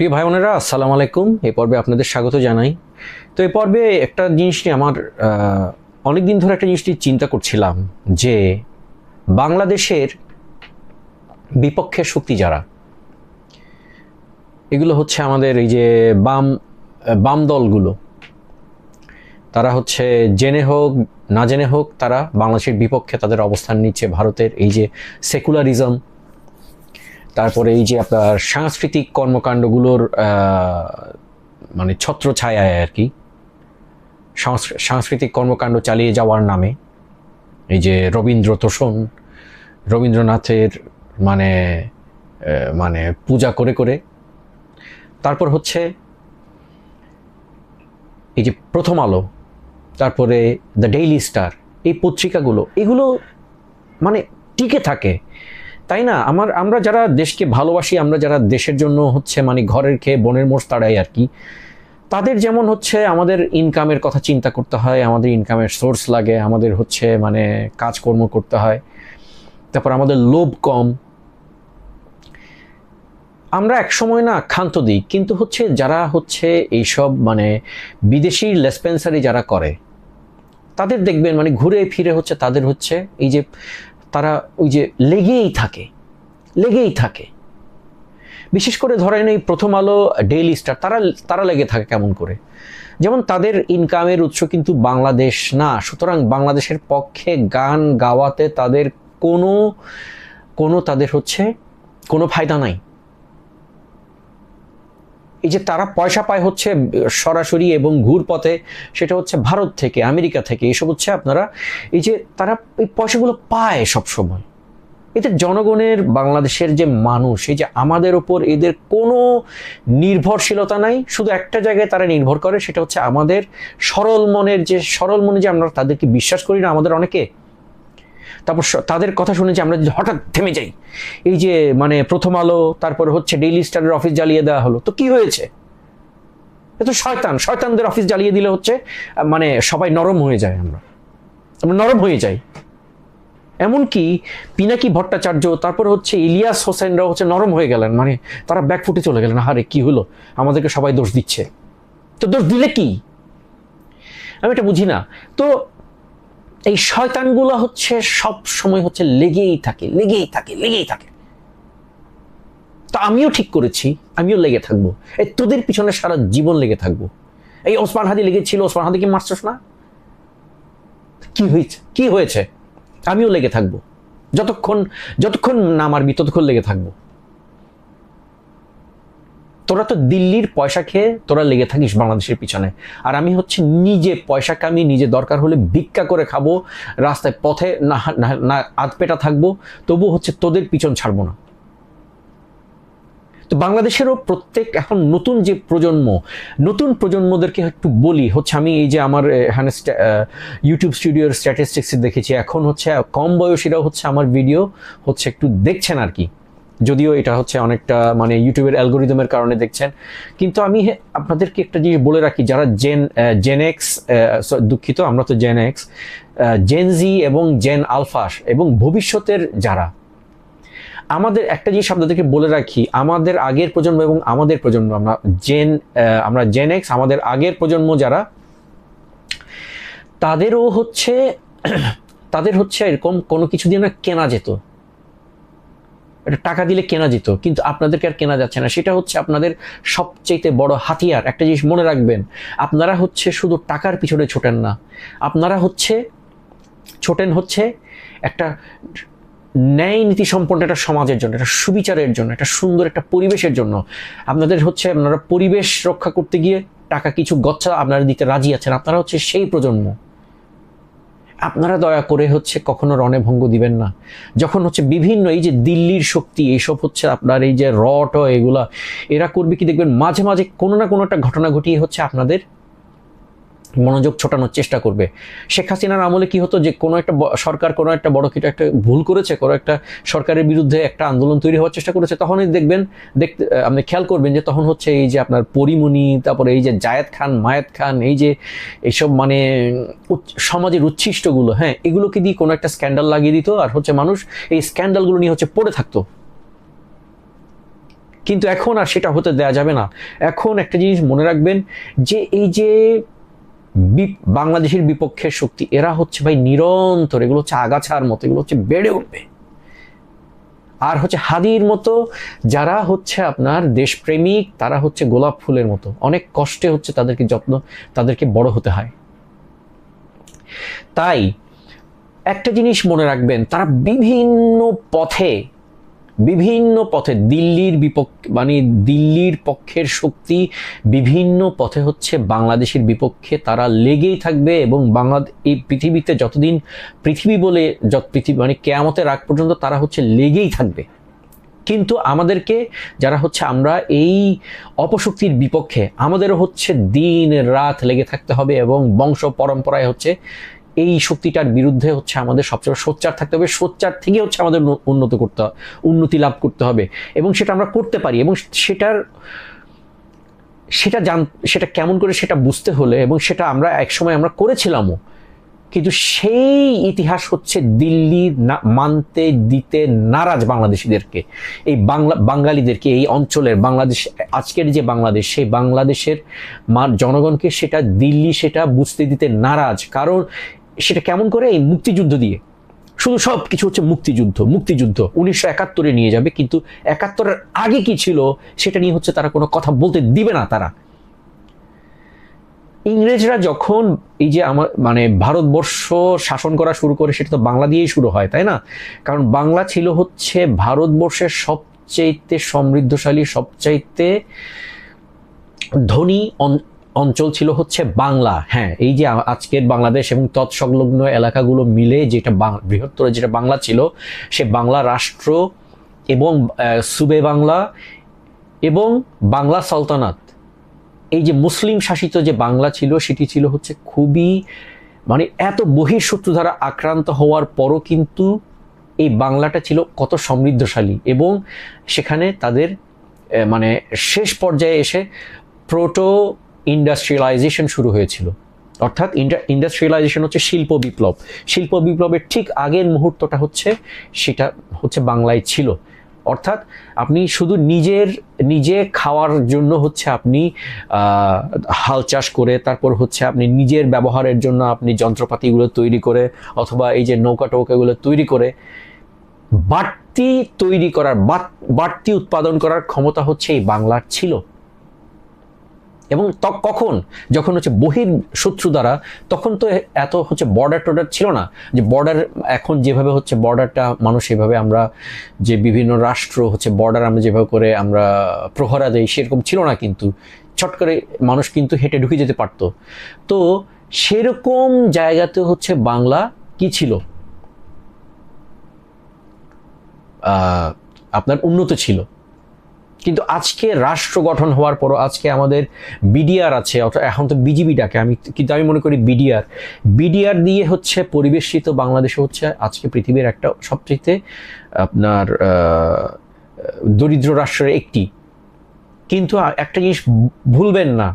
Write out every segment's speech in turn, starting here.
প্রিয় ভাই বোনেরা, আসসালামু আলাইকুম। এই পর্বে আপনাদের স্বাগত জানাই। তো এই পর্বে একটা জিনিস নিয়ে আমার অনেক দিন ধরে একটা জিনিস নিয়ে চিন্তা করছিলাম যে বাংলাদেশের বিপক্ষের শক্তি যারা, এগুলো হচ্ছে আমাদের এই যে বাম বাম দলগুলো। তারা হচ্ছে জেনে হোক, না জেনে হোক, তারা বাংলাদেশের বিপক্ষে তাদের অবস্থান নিচ্ছে ভারতের এই যে সেকুলারিজম। তারপরে এই যে আপনার সাংস্কৃতিক কর্মকাণ্ডগুলোর মানে ছত্র ছায়ায় আর কি সাংস্কৃতিক কর্মকাণ্ড চালিয়ে যাওয়ার নামে, এই যে রবীন্দ্র তোষণ, রবীন্দ্রনাথের মানে মানে পূজা করে করে, তারপর হচ্ছে এই যে প্রথম আলো, তারপরে দ্য ডেইলি স্টার, এই পত্রিকাগুলো, এগুলো মানে টিকে থাকে। তাই না? আমার, আমরা যারা দেশকে ভালোবাসি, আমরা যারা দেশের জন্য হচ্ছে মানে ঘরের খেয়ে বনের মোষ তাড়াই আর কি, তাদের যেমন হচ্ছে আমাদের ইনকামের কথা চিন্তা করতে হয়, আমাদের ইনকামের সোর্স লাগে, আমাদের হচ্ছে মানে কাজকর্ম করতে হয়, তারপর আমাদের লোভ কম। আমরা এক সময় না ক্ষান্ত দিই, কিন্তু হচ্ছে যারা হচ্ছে এইসব মানে বিদেশি লেসপেন্সারি যারা করে, তাদের দেখবেন মানে ঘুরে ফিরে হচ্ছে তাদের হচ্ছে এই যে তারা ওই যে লেগেই থাকে লেগেই থাকে। বিশেষ করে ধরেন এই প্রথম আলো ডেইলি স্টার তারা তারা লেগে থাকে কেমন করে? যেমন তাদের ইনকামের উৎস কিন্তু বাংলাদেশ না, সুতরাং বাংলাদেশের পক্ষে গান গাওয়াতে তাদের কোনো কোনো তাদের হচ্ছে কোনো ফায়দা নাই। এই যে তারা পয়সা পায় হচ্ছে সরাসরি এবং ঘুর পথে সেটা হচ্ছে ভারত থেকে, আমেরিকা থেকে, এসব হচ্ছে আপনারা, এই যে তারা এই পয়সাগুলো পায় সব সময় এতে জনগণের, বাংলাদেশের যে মানুষ, এই যে আমাদের ওপর এদের কোনো নির্ভরশীলতা নাই, শুধু একটা জায়গায় তারা নির্ভর করে, সেটা হচ্ছে আমাদের সরল মনের যে, সরল মনে যে আমরা তাদেরকে বিশ্বাস করি না, আমাদের অনেকে তারপর তাদের কথা শুনে যে আমরা হঠাৎ থেমে যাই, এই যে মানে প্রথম আলো, তারপর হচ্ছে ডেইলি স্টারের অফিস জ্বালিয়ে দেওয়া হলো, তো কি হয়েছে? এ তো শয়তান, শয়তানদের অফিস জ্বালিয়ে দিলে হচ্ছে মানে সবাই নরম হয়ে যায় আমরা। আমরা নরম হয়ে যাই। এমনকি পিনাকি ভট্টাচার্য, তারপর হচ্ছে ইলিয়াস হোসেনরাও হচ্ছে নরম হয়ে গেলেন মানে তারা ব্যাকফুটে চলে গেলেন আরে কি হলো? আমাদেরকে সবাই দোষ দিচ্ছে। তো দোষ দিলে কি? আমি এটা বুঝি না। তো এই শয়তানগুলো হচ্ছে সব সময় হচ্ছে লেগেই থাকে লেগেই থাকে লেগেই থাকে। তো আমিও ঠিক করেছি, আমিও লেগে থাকব। এই তোদের পিছনে সারা জীবন লেগে থাকব। এই ওসমান হাদি লেগেছিল, ওসমান হাদিকে মারছস না? কি হয়েছে? কি হয়েছে? আমিও লেগে থাকব। যতক্ষণ যতক্ষণ না মারবি, ততক্ষণ লেগে থাকব। তোরা তো দিল্লির পয়সা খেয়ে তোরা লেগে থাকিস বাংলাদেশের পিছনে। আর আমি হচ্ছে নিজে পয়সা কামিয়ে নিজে দরকার হলে ভিক্ষা করে খাব, রাস্তায় পথে না, না- না আধপেটা থাকব তবু হচ্ছে তোদের পিছন ছাড়বো না। তো বাংলাদেশেরও প্রত্যেক এখন নতুন যে প্রজন্ম, নতুন প্রজন্মদেরকে একটু বলি, হচ্ছে আমি এই যে আমার এখানে ইউটিউব স্টুডিওর স্ট্যাটিস্টিক্স দেখেছি, এখন হচ্ছে কম বয়সীরাও হচ্ছে আমার ভিডিও হচ্ছে একটু দেখছেন আর কি। যদিও এটা হচ্ছে অনেকটা মানে ইউটিউবের অ্যালগোরিদমের কারণে দেখছেন। কিন্তু আমি আপনাদেরকে একটা জিনিস বলে রাখি, যারা জেন জেন এক্স দুঃখিত, আমরা তো জেন এক্স জেন জি এবং জেন আলফাস এবং ভবিষ্যতের যারা, আমাদের একটা জিনিস আপনাদেরকে বলে রাখি, আমাদের আগের প্রজন্ম এবং আমাদের প্রজন্ম, আমরা জেন আমরা জেন এক্স আমাদের আগের প্রজন্ম যারা, তাদেরও হচ্ছে, তাদের হচ্ছে এরকম কোনো কিছু দিয়ে না কেনা যেত। এটা টাকা দিলে কেনা যেত, কিন্তু আপনাদেরকে আর কেনা যাচ্ছে না। সেটা হচ্ছে আপনাদের সবচেয়ে বড় হাতিয়ার। একটা জিনিস মনে রাখবেন, আপনারা হচ্ছে শুধু টাকার পিছনে ছোটেন না, আপনারা হচ্ছে ছোটেন হচ্ছে একটা ন্যায় নীতি সম্পন্ন একটা সমাজের জন্য, একটা সুবিচারের জন্য, একটা সুন্দর একটা পরিবেশের জন্য। আপনাদের হচ্ছে, আপনারা পরিবেশ রক্ষা করতে গিয়ে টাকা কিছু গচ্ছা আপনারা দিতে রাজি আছেন, আপনারা হচ্ছে সেই প্রজন্ম। আপনারা দয়া করে হচ্ছে কখনো রণেভঙ্গ দিবেন না। যখন হচ্ছে বিভিন্ন এই যে দিল্লির শক্তি এইসব হচ্ছে আপনার এই যে রট, এগুলা, এরা করবে কি দেখবেন? মাঝে মাঝে কোনো না কোনো একটা ঘটনা ঘটিয়ে হচ্ছে আপনাদের মনোযোগ ছোটানোর চেষ্টা করবে। শেখ হাসিনার আমলে কি হতো যে কোনো একটা সরকার কোনো একটা বড় কিছু একটা ভুল করেছে, কোনো একটা সরকারের বিরুদ্ধে একটা আন্দোলন তৈরি হওয়ার চেষ্টা করেছে, তখনই দেখবেন, দেখতে, আপনি খেয়াল করবেন যে তখন হচ্ছে এই যে আপনার পরিমণি, তারপরে এই যে জায়েদ খান, মায়েদ খান, এই যে এইসব মানে সমাজের উচ্ছিষ্টগুলো হ্যাঁ এগুলোকে দিয়ে কোনো একটা স্ক্যান্ডাল লাগিয়ে দিত আর হচ্ছে মানুষ এই স্ক্যান্ডালগুলো নিয়ে হচ্ছে পড়ে থাকতো। কিন্তু এখন আর সেটা হতে দেয়া যাবে না। এখন একটা জিনিস মনে রাখবেন যে এই যে বাংলাদেশের বিপক্ষের শক্তি, এরা হচ্ছে ভাই নিরন্তর, এগুলো হচ্ছে আগাছার মতো, এগুলো হচ্ছে বেড়ে উঠবে। আর হচ্ছে হাদির মতো, যারা হচ্ছে আপনার দেশপ্রেমিক, তারা হচ্ছে গোলাপ ফুলের মতো। অনেক কষ্টে হচ্ছে তাদেরকে যত্ন, তাদেরকে বড় হতে হয়। তাই একটা জিনিস মনে রাখবেন, তারা বিভিন্ন পথে বিভিন্ন পথে, দিল্লির বিপক্ষ মানে দিল্লির পক্ষের শক্তি বিভিন্ন পথে হচ্ছে বাংলাদেশের বিপক্ষে তারা লেগেই থাকবে এবং বাংলা এই পৃথিবীতে যতদিন পৃথিবী বলে যত পৃথিবী মানে কেয়ামতের আগ পর্যন্ত তারা হচ্ছে লেগেই থাকবে। কিন্তু আমাদেরকে যারা হচ্ছে আমরা এই অপশক্তির বিপক্ষে, আমাদেরও হচ্ছে দিন রাত লেগে থাকতে হবে এবং বংশ পরম্পরায় হচ্ছে এই শক্তিটার বিরুদ্ধে হচ্ছে আমাদের সবচেয়ে সোচ্চার থাকতে হবে। সোচ্চার থেকে হচ্ছে আমাদের উন্ন- উন্নত করতে উন্নতি লাভ করতে হবে। এবং সেটা আমরা করতে পারি এবং সেটার, সেটা জান সেটা কেমন করে সেটা বুঝতে হলে এবং সেটা আমরা একসময় আমরা করেছিলামও। কিন্তু সেই ইতিহাস হচ্ছে দিল্লি না, মানতে দিতে নারাজ বাংলাদেশিদেরকে। এই বাংলা, বাঙালিদেরকে, এই অঞ্চলের বাংলাদেশ, আজকের যে বাংলাদেশ, সেই বাংলাদেশের জনগণকে সেটা দিল্লি সেটা বুঝতে দিতে নারাজ। কারণ সেটা কেমন করে? এই মুক্তিযুদ্ধ দিয়ে। শুধু সব কিছু হচ্ছে মুক্তিযুদ্ধ মুক্তিযুদ্ধ। উনিশশো একাত্তরে নিয়ে যাবে, কিন্তু একাত্তরের আগে কি ছিল সেটা নিয়ে হচ্ছে তারা কোনো কথা বলতে দিবে না তারা। ইংরেজরা যখন এই যে আমার মানে ভারতবর্ষ শাসন করা শুরু করে, সেটা তো বাংলা দিয়েই শুরু হয়, তাই না? কারণ বাংলা ছিল হচ্ছে ভারতবর্ষের সবচাইতে সমৃদ্ধশালী, সবচাইতে ধনী অঞ্চল ছিল হচ্ছে বাংলা। হ্যাঁ এই যে আজকের বাংলাদেশ এবং তৎসংলগ্ন এলাকাগুলো মিলে যেটা বৃহত্তর যেটা বাংলা ছিল, সে বাংলা রাষ্ট্র এবং সুবে বাংলা এবং বাংলা সালতানাত। এই যে মুসলিম শাসিত যে বাংলা ছিল, সেটি ছিল হচ্ছে খুবই মানে এত বহিঃশত্রু দ্বারা আক্রান্ত হওয়ার পরও কিন্তু এই বাংলাটা ছিল কত সমৃদ্ধশালী এবং সেখানে তাদের মানে শেষ পর্যায়ে এসে প্রোটো ইন্ডাস্ট্রিয়ালাইজেশন শুরু হয়েছিল। অর্থাৎ ইন্ডাস্ট্রিয়ালাইজেশন হচ্ছে শিল্প বিপ্লব। শিল্প বিপ্লবের ঠিক আগের মুহূর্তটা হচ্ছে, সেটা হচ্ছে বাংলায় ছিল। অর্থাৎ আপনি শুধু নিজের, নিজে খাওয়ার জন্য হচ্ছে আপনি হাল চাষ করে, তারপর হচ্ছে আপনি নিজের ব্যবহারের জন্য আপনি যন্ত্রপাতিগুলো তৈরি করে, অথবা এই যে নৌকা টৌকাগুলো তৈরি করে, বাড়তি তৈরি করার বাড়তি উৎপাদন করার ক্ষমতা হচ্ছে এই বাংলার ছিল। এবং কখন? যখন হচ্ছে বহির শত্রু দ্বারা, তখন তো এত হচ্ছে বর্ডার টর্ডার ছিল না। যে বর্ডার এখন যেভাবে হচ্ছে বর্ডারটা মানুষ এভাবে আমরা যে বিভিন্ন রাষ্ট্র হচ্ছে বর্ডার আমরা যেভাবে করে আমরা প্রহরা দেই, সেরকম ছিল না কিন্তু। ছট করে মানুষ কিন্তু হেঁটে ঢুকে যেতে পারতো। তো সেরকম জায়গাতে হচ্ছে বাংলা কি ছিল? আপনার উন্নত ছিল। কিন্তু আজকে রাষ্ট্র গঠন হওয়ার পরও আজকে আমাদের বিডিআর আছে, অর্থাৎ এখন তো বিজিবি ডাকে আমি কিন্তু আমি মনে করি বিডিআর। বিডিআর দিয়ে হচ্ছে পরিবেশিত বাংলাদেশে হচ্ছে আজকে পৃথিবীর একটা সবচেয়ে আপনার দরিদ্র রাষ্ট্রের একটি। কিন্তু একটা জিনিস ভুলবেন না।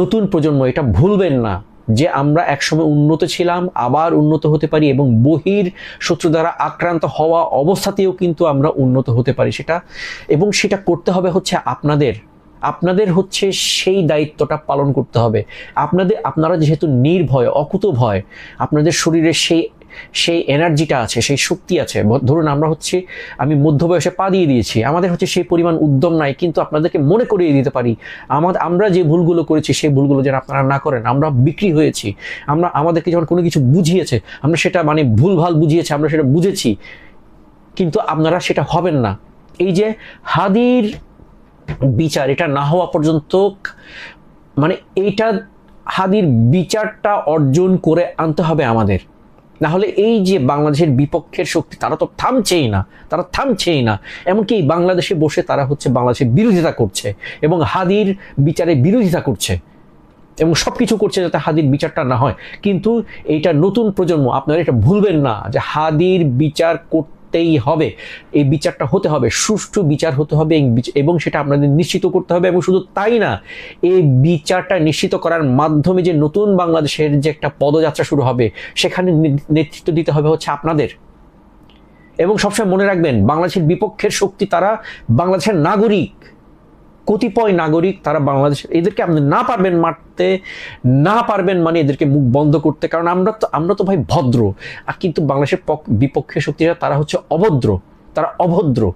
নতুন প্রজন্ম, এটা ভুলবেন না। যে আমরা একসময় উন্নত ছিলাম, আবার উন্নত হতে পারি এবং বহির শত্রু দ্বারা আক্রান্ত হওয়া অবস্থাতেও কিন্তু আমরা উন্নত হতে পারি সেটা। এবং সেটা করতে হবে হচ্ছে আপনাদের। আপনাদের হচ্ছে সেই দায়িত্বটা পালন করতে হবে। আপনাদের, আপনারা যেহেতু নির্ভয় অকুত ভয় আপনাদের শরীরে সেই সেই এনার্জিটা আছে, সেই শক্তি আছে। ধরুন আমরা হচ্ছে, আমি মধ্য বয়সে পা দিয়ে দিয়েছি, আমাদের হচ্ছে সেই পরিমাণ উদ্যম নাই, কিন্তু আপনাদেরকে মনে করিয়ে দিতে পারি আমাদের আমরা যে ভুলগুলো করেছি, সেই ভুলগুলো যেন আপনারা না করেন। আমরা বিক্রি হয়েছি, আমরা আমাদেরকে যখন কোনো কিছু বুঝিয়েছে, আমরা সেটা মানে ভুলভাল বুঝিয়েছে, আমরা সেটা বুঝেছি, কিন্তু আপনারা সেটা হবেন না। এই যে হাদির বিচার, এটা না হওয়া পর্যন্ত মানে এইটা হাদির বিচারটা অর্জন করে আনতে হবে আমাদের। না হলে এই যে বাংলাদেশের বিপক্ষের শক্তি, তারা তো থামছেই না, তারা থামছেই না। এমনকি এই বাংলাদেশে বসে তারা হচ্ছে বাংলাদেশের বিরোধিতা করছে এবং হাদির বিচারে বিরোধিতা করছে এবং সব কিছু করছে যাতে হাদির বিচারটা না হয়। কিন্তু এইটা নতুন প্রজন্ম, আপনারা এটা ভুলবেন না যে হাদির বিচার করতেই হবে। এই বিচারটা হতে হবে, সুষ্ঠু বিচার হতে হবে এবং সেটা আপনাদের নিশ্চিত করতে হবে এবং শুধু তাই না, এই বিচারটা নিশ্চিত করার মাধ্যমে যে নতুন বাংলাদেশের যে একটা পদযাত্রা শুরু হবে, সেখানে নেতৃত্ব দিতে হবে হচ্ছে আপনাদের। এবং সবসময় মনে রাখবেন, বাংলাদেশের বিপক্ষের শক্তি তারা, বাংলাদেশের নাগরিক। কতিপয় নাগরিক তারা বাংলাদেশের, এদেরকে আপনি না পারবেন মারতে, না পারবেন মানে এদেরকে মুখ বন্ধ করতে, কারণ আমরা তো আমরা তো ভাই ভদ্র। আর কিন্তু বাংলাদেশের পক- বিপক্ষে শক্তিরা তারা হচ্ছে অভদ্র, তারা অভদ্র।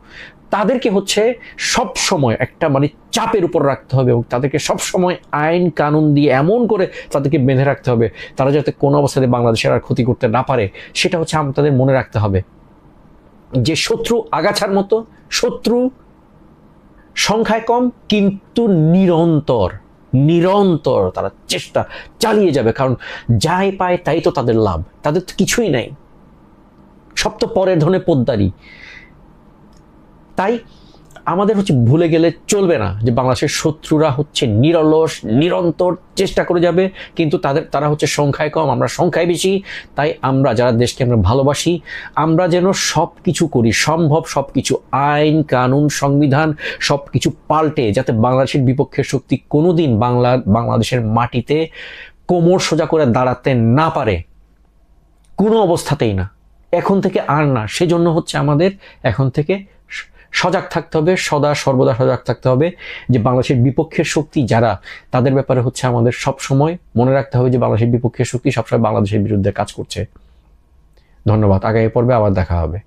তাদেরকে হচ্ছে সব সময় একটা মানে চাপের উপর রাখতে হবে এবং তাদেরকে সব সময় আইন কানুন দিয়ে এমন করে তাদেরকে বেঁধে রাখতে হবে, তারা যাতে কোনো অবস্থাতে বাংলাদেশের আর ক্ষতি করতে না পারে, সেটা হচ্ছে আমাদের মনে রাখতে হবে। যে শত্রু আগাছার মতো, শত্রু সংখ্যায় কম, কিন্তু নিরন্তর নিরন্তর তারা চেষ্টা চালিয়ে যাবে, কারণ যাই পায় তাই তো তাদের লাভ, তাদের তো কিছুই নাই। সব তো পরের ধরনের পোদ্দারি। তাই আমাদের হচ্ছে ভুলে গেলে চলবে না যে বাংলাদেশের শত্রুরা হচ্ছে নিরলস, নিরন্তর চেষ্টা করে যাবে, কিন্তু তাদের, তারা হচ্ছে সংখ্যায় কম, আমরা সংখ্যায় বেশি, তাই আমরা যারা দেশকে আমরা ভালোবাসি, আমরা যেন সব কিছু করি, সম্ভব সব কিছু আইন, কানুন, সংবিধান সব কিছু পাল্টে, যাতে বাংলাদেশের বিপক্ষের শক্তি কোনোদিন বাংলা, বাংলাদেশের মাটিতে কোমর সোজা করে দাঁড়াতে না পারে, কোনো অবস্থাতেই না। এখন থেকে আর না, সেজন্য হচ্ছে আমাদের এখন থেকে সজাগ থাকতে হবে, সদা সর্বদা সজাগ থাকতে হবে যে বাংলাদেশের বিপক্ষের শক্তি যারা, তাদের ব্যাপারে হচ্ছে আমাদের সব সময় মনে রাখতে হবে যে বাংলাদেশের বিপক্ষের শক্তি সবসময় বাংলাদেশের বিরুদ্ধে কাজ করছে। ধন্যবাদ, আগামী পর্বে আবার দেখা হবে।